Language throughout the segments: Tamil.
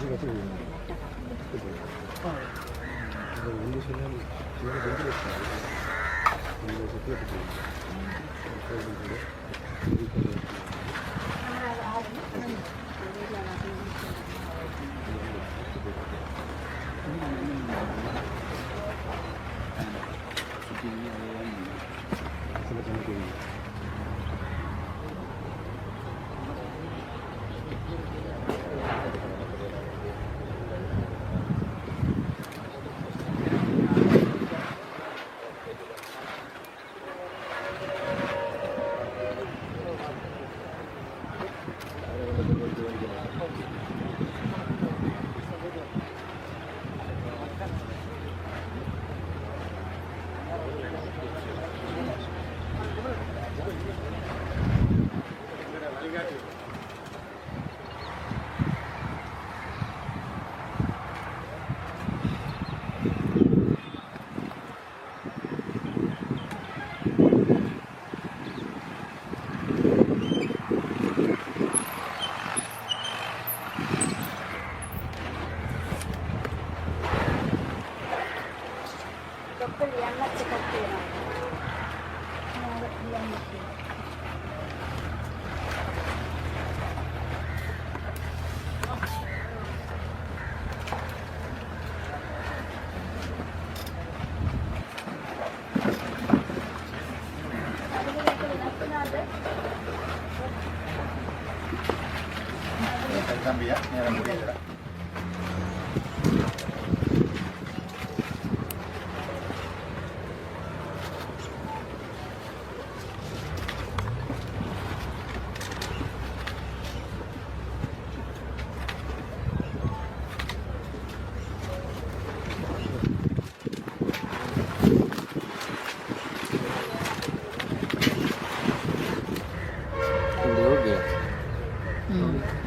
우리가 지금 이거 올리시면 지금 넘기겠어요. 그래서 그렇게 되는 거예요. どっぷりやんなって。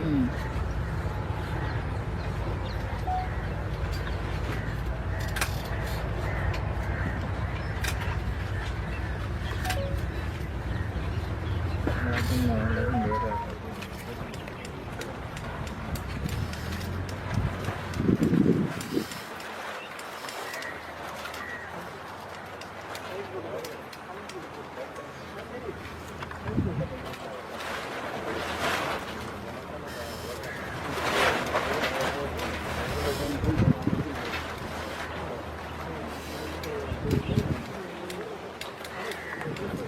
Ừ.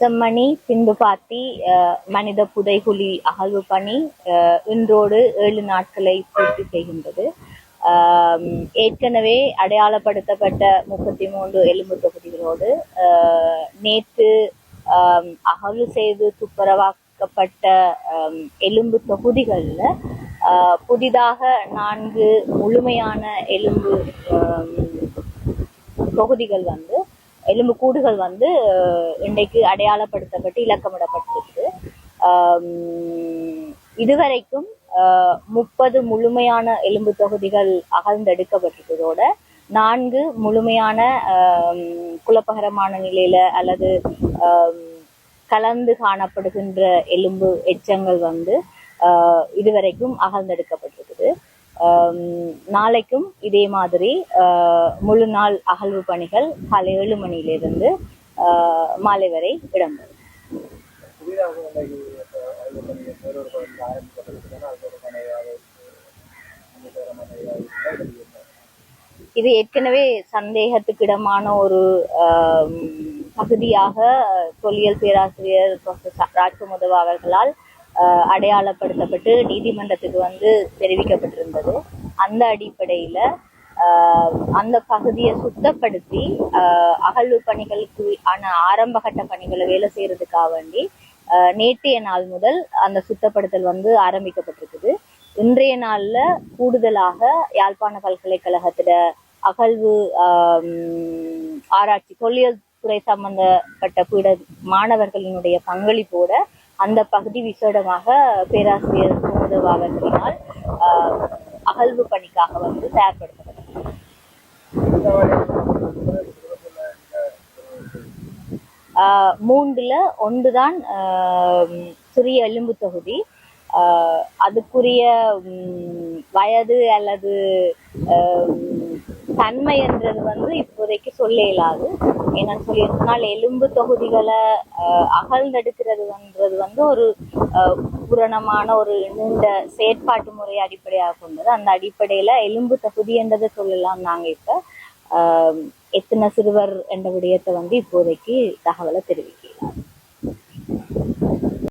செம்மணி பிந்துபாத்தி மனித புதைகுழி அகழ்வு பணி இன்றோடு ஏழு நாட்களை பூர்த்தி செய்கின்றது. ஏற்கனவே அடையாளப்படுத்தப்பட்ட முப்பத்தி மூன்று எலும்பு தொகுதிகளோடு நேற்று அகழ்வு செய்து துப்புரவாக்கப்பட்ட எலும்பு தொகுதிகளில் புதிதாக நான்கு முழுமையான எலும்பு தொகுதிகள் வந்து எலும்பு கூடுகள் வந்து இன்றைக்கு அடையாளப்படுத்தப்பட்டு இலக்கமிடப்பட்டிருக்கு. இதுவரைக்கும் முப்பது முழுமையான எலும்பு தொகுதிகள் அகழ்ந்தெடுக்கப்பட்டிருக்கிறதோட நான்கு முழுமையான குழப்பகரமான நிலையில அல்லது கலந்து காணப்படுகின்ற எலும்பு எச்சங்கள் வந்து இதுவரைக்கும் அகழ்ந்தெடுக்கப்பட்டிருக்குது. நாளைக்கும் இதே மாதிரி ஆஹ், முழு நாள் அகழ்வு பணிகள் காலை ஏழு மணியிலிருந்து ஆஹ், மாலை வரை இடம்பெறும். இது ஏற்கனவே சந்தேகத்துக்கிடமான ஒரு பகுதியாக தொல்லியல் பேராசிரியர் ப்ரொஃபசர் ராஜ்குமுதவா அவர்களால் அடையாளப்படுத்தப்பட்டு நீதிமன்றத்துக்கு வந்து தெரிவிக்கப்பட்டிருந்தது. அந்த அடிப்படையில் அந்த பகுதியை சுத்தப்படுத்தி அகழ்வு பணிகளுக்கு ஆன ஆரம்பகட்ட பணிகளை வேலை செய்யறதுக்காக வேண்டி நேற்றைய நாள் முதல் அந்த சுத்தப்படுத்தல் வந்து ஆரம்பிக்கப்பட்டிருக்குது. இன்றைய நாளில் கூடுதலாக யாழ்ப்பாண பல்கலைக்கழகத்திட அகழ்வு ஆராய்ச்சி தொல்லியல் துறை சம்பந்தப்பட்ட பீட மாணவர்களினுடைய பங்களிப்போட அந்த பகுதி விசேடமாக பேராசிரியர் குமுதவா அகழ்வு பணிக்காக வந்து தயார்படுத்தப்பட்டது. மூன்றுல ஒன்றுதான் ஆஹ் சிறிய எலும்பு தொகுதி. அதுக்குரிய வயது அல்லது தன்மை என்றது வந்து இப்போதைக்கு சொல்ல இயலாது என்னன்னு சொல்லி எலும்பு தொகுதிகளை அகழ்ந்தெடுக்கிறதுன்றது வந்து ஒரு புரணமான ஒரு நீண்ட செயற்பாட்டு முறை அடிப்படையாக கொண்டது. அந்த அடிப்படையில எலும்பு தொகுதி என்றதை சொல்லலாம் நாங்க இப்ப. ஆஹ் எத்தனை சிறுவர் என்ற விடயத்தை வந்து இப்போதைக்கு தகவலை தெரிவிக்கலாம்.